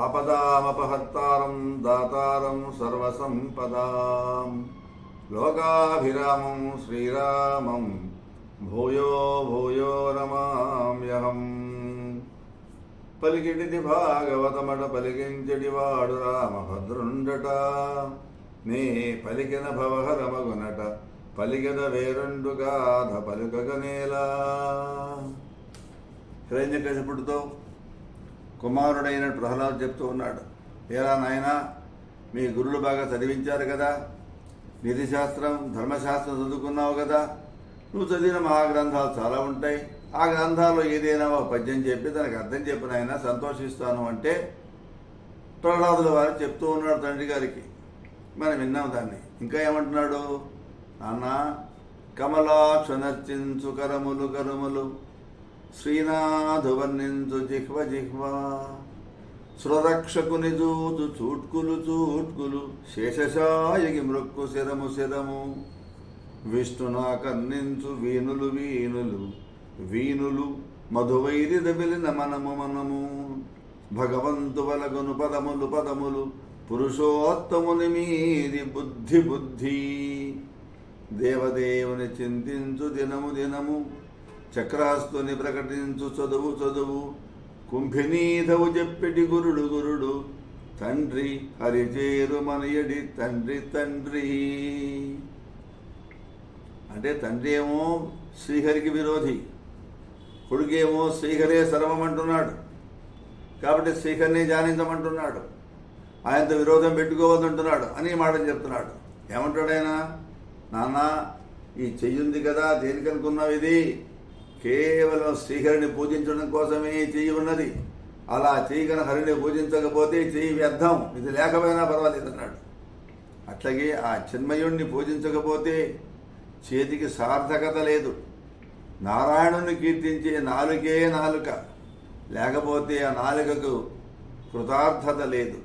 ఆపదామపహర్తారం దాతారం సర్వసంపదాం. లోకాభిరామం శ్రీరామం భూయో భూయో నమామ్యహం. పలికిటిది భాగవతమట పలికించడి వాడు రామభద్రుండట. నే పలికిన భవహరమగునట పలికిన వేరుండు గాథ పలుకగనేలా. హిరణ్యకశపుడితో కుమారుడైన ప్రహ్లాద్ చెప్తూ ఉన్నాడు. ఏరా నాయనా మీ గురులు బాగా చదివించారు కదా. నీతిశాస్త్రం ధర్మశాస్త్రం చదువుకున్నావు కదా. నువ్వు చదివిన మహాగ్రంథాలు చాలా ఉంటాయి. ఆ గ్రంథాల్లో ఏదైనా ఒక పద్యం చెప్పి దానికి అర్థం చెప్పిన ఆయన సంతోషిస్తాను అంటే ప్రహ్లాదుల వారు చెప్తూ ఉన్నాడు తండ్రి గారికి. మనం విన్నాం దాన్ని. ఇంకా ఏమంటున్నాడు? నాన్న కమలాక్షనర్చించు కరములు కరుములు. శ్రీనాథు వర్ణించు జిహ్వ జిహ్వ. సురరక్షకుని జూతు చూట్కులు చూట్కులు శేషశాయకి మృక్కు శిరము శిరము. విష్ణునా కర్ణించు వీణులు వీణులు వీణులు మధువైరి దబిలిన మనము మనము. భగవంతు వలగును పదములు పదములు పురుషోత్తముని మీది బుద్ధి బుద్ధి. దేవదేవుని చింతించు దినము దినము. చక్రాస్తుని ప్రకటించు చదువు చదువు. కుంభినీధవు చెప్పెటి గురుడు గురుడు. తండ్రి హరిచేరు మనయడి తండ్రి తండ్రి. అంటే తండ్రి ఏమో శ్రీహరికి విరోధి. కొడుకేమో శ్రీహరే సర్వం అంటున్నాడు కాబట్టి శ్రీహరిని జానించమంటున్నాడు. ఆయనతో విరోధం పెట్టుకోవద్దంటున్నాడు అని మాట చెప్తున్నాడు. ఏమంటాడు ఆయన? నాన్న ఈ చెయ్యుంది కదా దేనికి అనుకున్నావు ఇది? కేవలం శ్రీహరిని పూజించడం కోసమే ఈ చెయ్యి ఉన్నది. అలా చేయగన హరిని పూజించకపోతే చెయ్యి వ్యర్థం. ఇది లేకపోయినా పర్వాలేదు అన్నాడు. అట్లాగే ఆ చిన్మయుణ్ణి పూజించకపోతే చేతికి సార్థకత లేదు. నారాయణుని కీర్తించే నాలుకే నాలుక. లేకపోతే ఆ నాలుకకు కృతార్థత లేదు.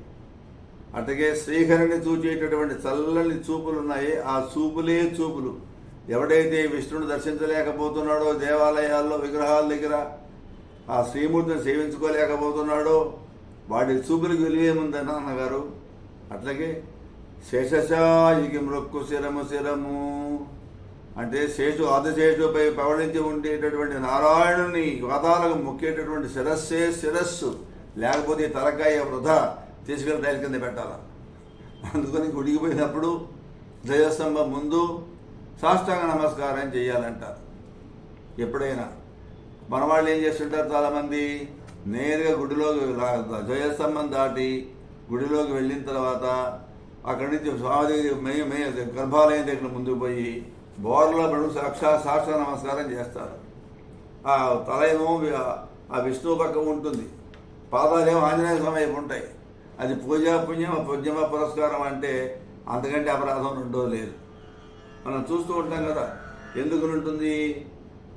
అట్లాగే శ్రీహరిని చూచేటటువంటి చల్లని చూపులు ఉన్నాయి ఆ చూపులే చూపులు. ఎవడైతే విష్ణుని దర్శించలేకపోతున్నాడో దేవాలయాల్లో విగ్రహాల దగ్గర ఆ శ్రీమూర్తిని సేవించుకోలేకపోతున్నాడో వాడి చూపులకు విలువేముంది నాన్నగారు. అట్లాగే శేషశాయికి మృక్కు శిరము శిరము అంటే శేషు ఆదిశేషుపై పవళించి ఉండేటటువంటి నారాయణుని వాతాలకు మొక్కేటటువంటి శిరస్సే శిరస్సు. లేకపోతే తలకాయ వృధా తీసుకెళ్ళి రైలు కింద పెట్టాల? అందుకని గుడికి పోయినప్పుడు జయస్తంభం ముందు సాష్టాంగ నమస్కారం చేయాలంటారు. ఎప్పుడైనా. మన వాళ్ళు ఏం చేస్తుంటారు చాలామంది? నేరుగా గుడిలోకి జయస్తంభం దాటి గుడిలోకి వెళ్ళిన తర్వాత అక్కడి నుంచి స్వామి మే మే గర్భాలయం దగ్గర ముందుకు పోయి బోర్లో పడు సాక్షా సాష్టాంగ నమస్కారం చేస్తారు. ఆ తల ఏమో ఆ విష్ణు పక్క ఉంటుంది. పాదాలేమో ఆంజనేయ స్వామి వైపు ఉంటాయి. అది పూజా పుణ్యమ పుణ్యమ పురస్కారం అంటే అంతకంటే అపరాధం రెండో లేదు. మనం చూస్తూ ఉంటాం కదా ఎందుకు ఉంటుంది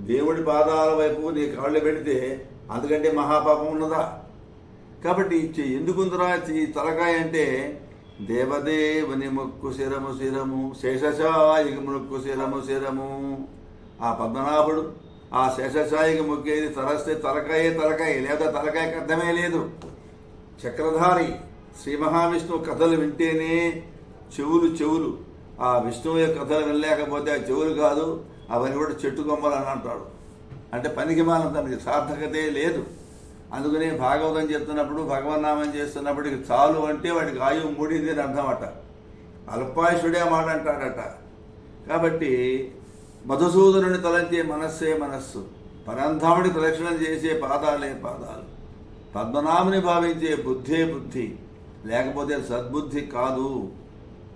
దేవుడి పాదాల వైపు నీ కాళ్ళు పెడితే అందుకంటే మహాపాపం ఉన్నదా? కాబట్టి ఎందుకు ఉందిరా ఈ తలకాయ అంటే దేవదేవుని మొక్కు శిరము శిరము శేషశాయికి మొక్కు శిరము శిరము. ఆ పద్మనాభుడు ఆ శేషశాయికి మొక్కేది తలస్తే తలకాయే తలకాయ లేదా తలకాయకి అర్థమే లేదు. చక్రధారి శ్రీ మహావిష్ణువు కథలు వింటేనే చెవులు చెవులు. ఆ విష్ణువు యొక్క కథలు వినలేకపోతే ఆ చెవులు కాదు అవన్నీ కూడా చెట్టు కొమ్మలు అని అంటాడు. అంటే పనికి మాలం తనకి సార్థకతే లేదు. అందుకనే భాగవతం చెప్తున్నప్పుడు భగవన్నామం చేస్తున్నప్పుడు చాలు అంటే వాడికి ఆయువు మూడింది అని అర్థమట. అల్పాయుషుడే మాట అంటాడట. కాబట్టి మధుసూదనుని తలంచే మనస్సే మనస్సు. పరంధాముడి ప్రదక్షిణం చేసే పాదాలే పాదాలు. పద్మనాభుని భావించే బుద్ధే బుద్ధి. లేకపోతే సద్బుద్ధి కాదు.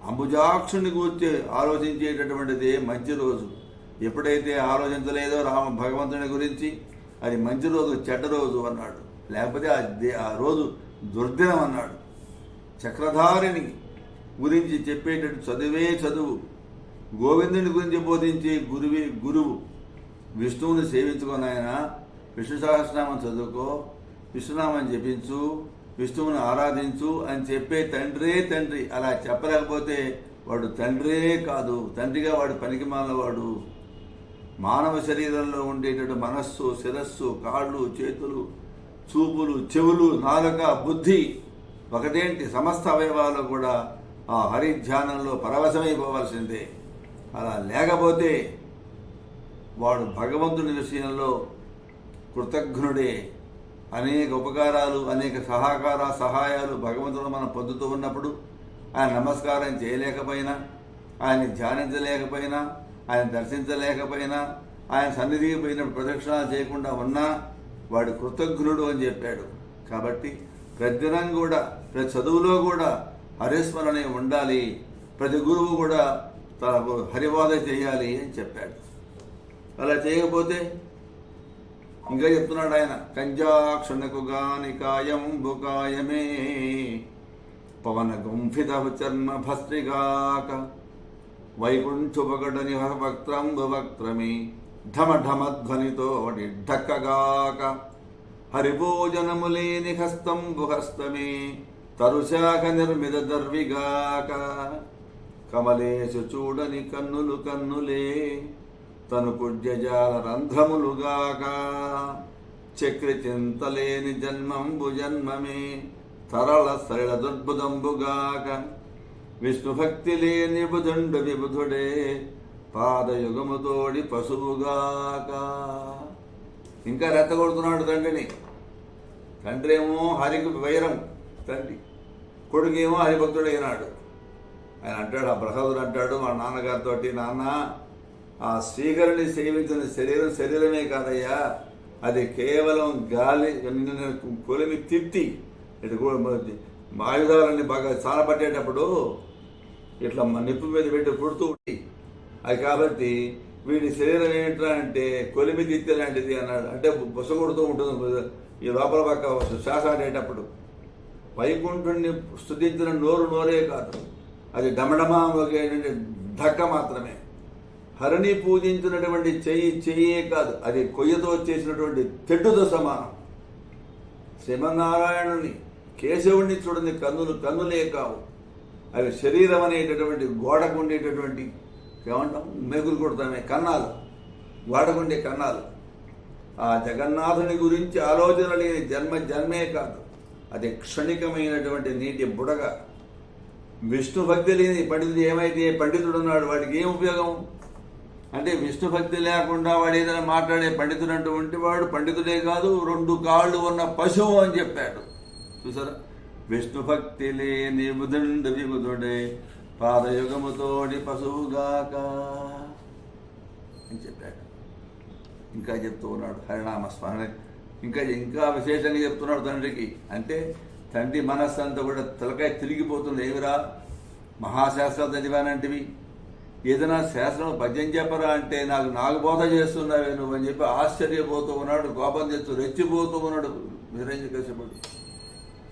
అంబుజాక్షుని గూర్చి ఆలోచించేటటువంటిది మంచి రోజు. ఎప్పుడైతే ఆలోచించలేదో రామ భగవంతుని గురించి అది మంచి రోజు చెడ్డ రోజు అన్నాడు. లేకపోతే ఆ ఆ రోజు దుర్దినం అన్నాడు. చక్రధారిని గురించి చెప్పేటట్టు చదువే చదువు గోవిందుని గురించి బోధించే గురువే గురువు విష్ణువుని సేవించుకొని ఆయన విష్ణు సహస్రనామం చదువుకో విష్ణునామం జపించు విష్ణువుని ఆరాధించు అని చెప్పే తండ్రే తండ్రి. అలా చెప్పలేకపోతే వాడు తండ్రే కాదు. తండ్రిగా వాడు పనికి వాడు మానవ శరీరంలో ఉండేటటువంటి మనస్సు శిరస్సు కాళ్ళు చేతులు చూపులు చెవులు నాలుక బుద్ధి ఒకటేంటి? సమస్త అవయవాలు కూడా ఆ హరి ధ్యానంలో అలా లేకపోతే వాడు భగవంతుని విషయంలో కృతజ్ఞుడే. అనేక ఉపకారాలు అనేక సహకార సహాయాలు భగవంతుడు మనం పొందుతూ ఉన్నప్పుడు ఆయన నమస్కారం చేయలేకపోయినా ఆయన్ని ధ్యానించలేకపోయినా ఆయన దర్శించలేకపోయినా ఆయన సన్నిధికి పోయినప్పుడు ప్రదక్షిణ చేయకుండా ఉన్నా వాడు కృతజ్ఞుడు అని చెప్పాడు. కాబట్టి ప్రతిదినం కూడా ప్రతి చదువులో కూడా హరిస్మరణే ఉండాలి ప్రతి గురువు కూడా తనకు హరివాద చేయాలి అని చెప్పాడు. అలా చేయకపోతే ఇంకా చెప్తున్నాడు ఆయన కంజాక్షునకు గాని బుకాయమే పవన గుంఫిత చర్మ భస్త్రిగాక వైకుంఠుపగడని వక్త్రంబు వక్త్రమి ఢమ ఢమధ్వనితో ఢక్కగాక హరిభోజనము లేని హస్తంబు హస్తమే తరుశాఖ నిర్మిత దర్విగాక కమలేశు చూడని కన్నులు కన్నులే తను కుడ్యజాల రంధ్రములుగాక చక్రి చింతలేని జన్మంబు జన్మమే తరళ సరళ దుర్బుదంబుగాక. విష్ణు భక్తి లేని బుధుండు విబుధుడే పాదయుగముతోడి పశువుగాక. ఇంకా రెత్తగొడుతున్నాడు తండ్రిని. తండ్రి ఏమో హరికి వైరం తండ్రి. కొడుకేమో హరిభక్తుడైనాడు. ఆయన అంటాడు ఆ బృహదుడు అంటాడు మా నాన్నగారితో నాన్న ఆ శ్రీకరుని సేవించిన శరీరం శరీరమే కాదయ్యా. అది కేవలం గాలి కొలిమి తిత్తి ఇటు కూడా ఆయుధాలన్నీ బాగా సానపట్టేటప్పుడు ఇట్లా నిప్పు మీద పెట్టి పుడుతూ ఉండి అది కాబట్టి వీడి శరీరం ఏంట్రా అంటే కొలిమి తిత్తి లాంటిది అన్నాడు. అంటే బుస కొడుతూ ఉంటుంది ఈ లోపల పక్క శ్వాస ఆడేటప్పుడు వైకుంఠుణ్ణి స్థుతించిన నోరు నోరే కాదు. అది డమడమా ఏంటంటే ధక్క మాత్రమే. హరిని పూజించినటువంటి చెయ్యి చెయ్యే కాదు అది కొయ్యతో చేసినటువంటి తెడ్డుతో సమానం. శ్రీమన్నారాయణుని కేశవుణ్ణి చూడని కన్నులు కన్నులే కావు. అవి శరీరం అనేటటువంటి గోడకు ఉండేటటువంటి ఏమంటాం? మెగులు కొడతామే కన్నాలు. గోడకుండే కన్నాలు. ఆ జగన్నాథుని గురించి ఆలోచన లేని జన్మ జన్మే కాదు. అది క్షణికమైనటువంటి నీటి బుడగ. విష్ణు భక్తి లేని పండితుడు ఏమైతే పండితుడు ఉన్నాడు వాడికి ఏం ఉపయోగం? అంటే విష్ణు భక్తి లేకుండా వాడు ఏదైనా మాట్లాడే పండితుడు అంటూ ఉంటే వాడు పండితుడే కాదు రెండు కాళ్ళు ఉన్న పశువు అని చెప్పాడు. చూసారా? విష్ణు భక్తి లేని బుధుండు విబుధుడే పాదయుగముతోడి పశువుగాక అని చెప్పాడు. ఇంకా చెప్తూ ఉన్నాడు హరినామ స్మరణ ఇంకా ఇంకా విశేషంగా చెప్తున్నాడు తండ్రికి. అంటే తండ్రి మనస్సు అంతా కూడా తలకాయ తిరిగిపోతుంది ఏమిరా? మహాశాస్త్ర చదివానంటివి. ఏదైనా శాస్త్రం పద్యం చెప్పరా అంటే నాకు నాకు బోధ చేస్తున్నావే నువ్వు అని చెప్పి ఆశ్చర్యపోతూ ఉన్నాడు కోపం తెస్తూ రెచ్చిపోతూ ఉన్నాడు వీరేంద్ర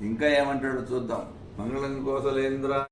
ఇంకా ఏమంటాడు చూద్దాం. మంగళం కోసలేంద్ర